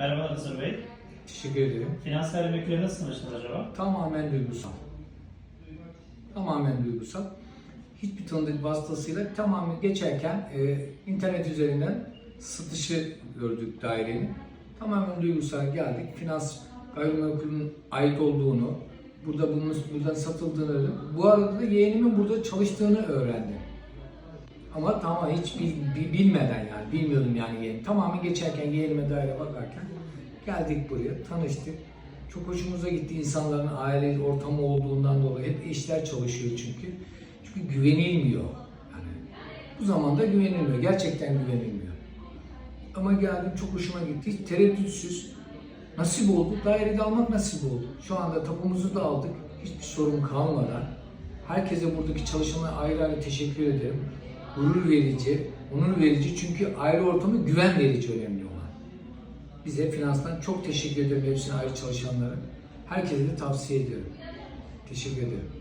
Merhaba Hızır Bey. Teşekkür ederim. Finansal emeklileri nasıl tanıştınız acaba? Tamamen duygusal. Tamamen duygusal. Hiçbir tanıdık vasıtasıyla tamamen geçerken e, internet üzerinden satışı gördük dairenin. Tamamen duygusal geldik. Finans gayrimenkulün ait olduğunu, burada bunun buradan satıldığını öğrendim. Bu arada da yeğenimin burada çalıştığını öğrendim. Ama tamam hiç bil- bi- bilmeden yani bilmiyordum yani. Tamamen geçerken yeğenime daire bakarken geldik buraya tanıştık. Çok hoşumuza gitti insanların aile ortamı olduğundan dolayı. Hep eşler çalışıyor çünkü. Çünkü güvenilmiyor. Yani bu zamanda güvenilmiyor. Gerçekten güvenilmiyor. Ama geldim çok hoşuma gitti. Hiç tereddütsüz. Nasip oldu. Dairede almak nasip oldu. Şu anda tapumuzu da aldık. Hiçbir sorun kalmadan. Herkese buradaki çalışanlara ayrı ayrı teşekkür ederim. Gurur verici, onur verici çünkü aile ortamı güven verici önemli olan. Bize finanstan çok teşekkür ederim hepsine ayrı çalışanlara. Herkese de tavsiye ediyorum. Teşekkür ederim.